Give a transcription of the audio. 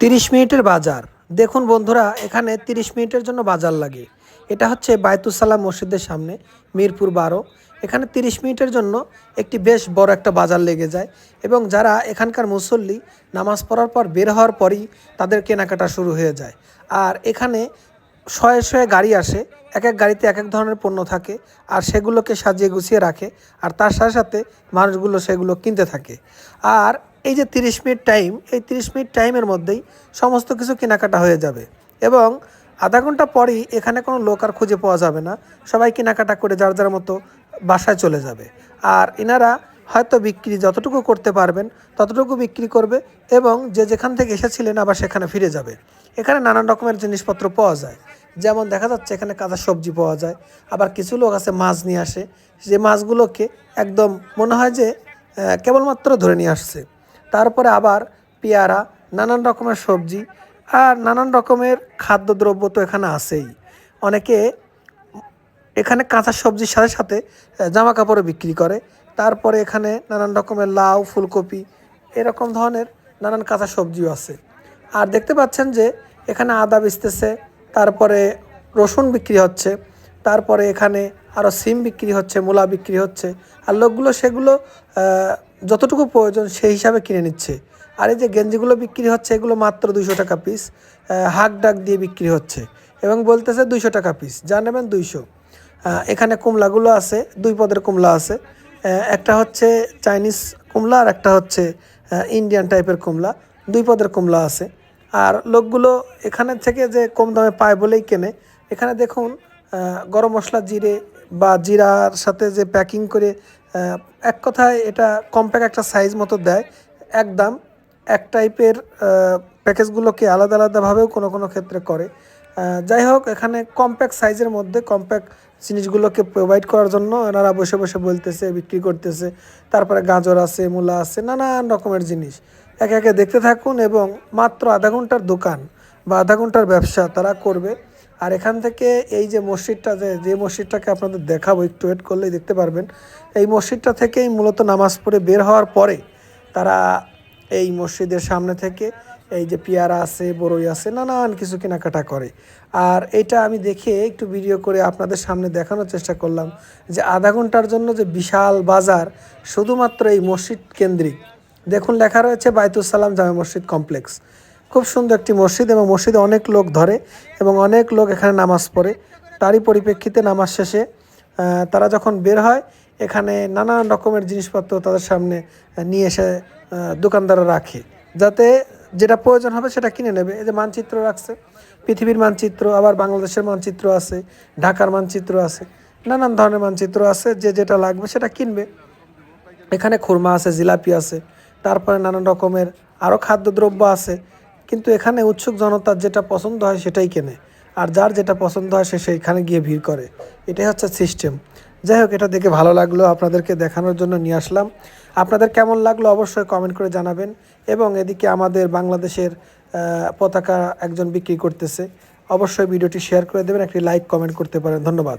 তিরিশ মিনিটের বাজার। দেখুন বন্ধুরা, এখানে তিরিশ মিনিটের জন্য বাজার লাগে। এটা হচ্ছে বায়তুসালাম মসজিদের সামনে, মিরপুর বারো। এখানে তিরিশ মিনিটের জন্য একটি বেশ বড় একটা বাজার লেগে যায় এবং যারা এখানকার মুসল্লি, নামাজ পড়ার পর বের হওয়ার পরই তাদের কেনাকাটা শুরু হয়ে যায়। আর এখানে শয়ে শয়ে গাড়ি আসে, এক এক গাড়িতে এক এক ধরনের পণ্য থাকে আর সেগুলোকে সাজিয়ে গুছিয়ে রাখে আর তার সাথে সাথে মানুষগুলো সেগুলো কিনতে থাকে। আর এই যে তিরিশ মিনিট টাইম, এই তিরিশ মিনিট টাইমের মধ্যেই সমস্ত কিছু কেনাকাটা হয়ে যাবে এবং আধা ঘণ্টা পরেই এখানে কোনো লোক আর খুঁজে পাওয়া যাবে না। সবাই কেনাকাটা করে যার যার মতো বাসায় চলে যাবে। আর এনারা হয়তো বিক্রি যতটুকু করতে পারবেন ততটুকু বিক্রি করবে এবং যে যেখান থেকে এসেছিলেন আবার সেখানে ফিরে যাবে। এখানে নানান রকমের জিনিসপত্র পাওয়া যায়। যেমন দেখা যাচ্ছে এখানে কাঁচা সবজি পাওয়া যায়, আবার কিছু লোক আছে মাছ নিয়ে আসে, যে মাছগুলোকে একদম মনে হয় যে কেবলমাত্র ধরে নিয়ে আসছে। তারপরে আবার পেয়ারা, নানান রকমের সবজি, আর নানান রকমের খাদ্যদ্রব্য তো এখানে আছেই। অনেকে এখানে কাঁচা সবজির সাথে সাথে জামা কাপড়ও বিক্রি করে। তারপরে এখানে নানান রকমের লাউ, ফুলকপি, এরকম ধরনের নানান কাঁচা সবজিও আছে। আর দেখতে পাচ্ছেন যে, এখানে আদা বেচতেছে তারপরে রসুন বিক্রি হচ্ছে, তারপরে এখানে আরও সিম বিক্রি হচ্ছে, মূলা বিক্রি হচ্ছে, আর লোকগুলো সেগুলো যতটুকু প্রয়োজন সেই হিসাবে কিনে নিচ্ছে। আর এই যে গেঞ্জিগুলো বিক্রি হচ্ছে, এগুলো মাত্র দুইশো টাকা পিস হাক ডাক দিয়ে বিক্রি হচ্ছে এবং বলতেছে দুইশো টাকা পিস যা নেবেন দুইশো। এখানে কুমলাগুলো আছে, দুই পদের কুমলা আছে একটা হচ্ছে চাইনিজ কুমলা আর একটা হচ্ছে ইন্ডিয়ান টাইপের কুমলা, দুই পদের কুমলা আছে। আর লোকগুলো এখানে থেকে যে কম দামে পায় বলেই কেনে। এখানে দেখুন গরম মশলা জিরে বা জিরার সাথে যে প্যাকিং করে এক কথায় এটা কম্প্যাক্ট একটা সাইজ মতো দেয়। একদম এক টাইপের প্যাকেজগুলোকে আলাদা আলাদাভাবেও কোনো কোনো ক্ষেত্রে করে। যাই হোক, এখানে কম্প্যাক্ট সাইজের মধ্যে কম্প্যাক্ট জিনিসগুলোকে প্রোভাইড করার জন্য এনারা বসে বসে বলতেছে, বিক্রি করতেছে। তারপরে গাজর আছে, মূলা আছে, নানান রকমের জিনিস। একে একে দেখতে থাকুন এবং মাত্র আধা ঘণ্টার দোকান বা আধা ঘণ্টার ব্যবসা তারা করবে। আর এখান থেকে এই যে মসজিদটা যে যে মসজিদটাকে আপনাদের দেখাবো, একটু ওয়েট করলেই দেখতে পারবেন। এই মসজিদটা থেকেই মূলত নামাজ পড়ে বের হওয়ার পরে তারা এই মসজিদের সামনে থেকে এই যে পেয়ারা আছে বড়ই আছে, নানান কিছু কেনাকাটা করে। আর এটা আমি দেখে একটু ভিডিও করে আপনাদের সামনে দেখানোর চেষ্টা করলাম যে আধা ঘণ্টার জন্য যে বিশাল বাজার শুধুমাত্র এই মসজিদ কেন্দ্রিক দেখুন, লেখা রয়েছে বাইতুসালাম জামে মসজিদ কমপ্লেক্স। খুব সুন্দর একটি মসজিদ এবং মসজিদে অনেক লোক ধরে এবং অনেক লোক এখানে নামাজ পড়ে। তারই পরিপ্রেক্ষিতে নামাজ শেষে তারা যখন বের হয়, এখানে নানান রকমের জিনিসপত্র তাদের সামনে নিয়ে এসে দোকানদাররা রাখে। যাতে যেটা প্রয়োজন হবে সেটা কিনে নেবে। এই যে মানচিত্র রাখছে, পৃথিবীর মানচিত্র, আবার বাংলাদেশের মানচিত্র আছে, ঢাকার মানচিত্র আছে, নানান ধরনের মানচিত্র আছে, যে যেটা লাগবে সেটা কিনবে। এখানে খুরমা আছে, জিলাপি আছে তারপরে নানান রকমের আরও খাদ্যদ্রব্য আছে, কিন্তু এখানে উৎসুক জনতার যেটা পছন্দ হয় সেটাই কেনে। আর যার যেটা পছন্দ হয় সে সেইখানে গিয়ে ভিড় করে। এটাই হচ্ছে সিস্টেম যাই হোক, এটা দেখে ভালো লাগল আপনাদেরকে দেখানোর জন্য নিয়ে আসলাম। আপনাদের কেমন লাগল অবশ্যই কমেন্ট করে জানাবেন। এবং এদিকে আমাদের বাংলাদেশের পতাকা একজন বিক্রি করতেছে। অবশ্যই ভিডিওটি শেয়ার করে দেবেন, একটি লাইক কমেন্ট করতে পারেন। ধন্যবাদ।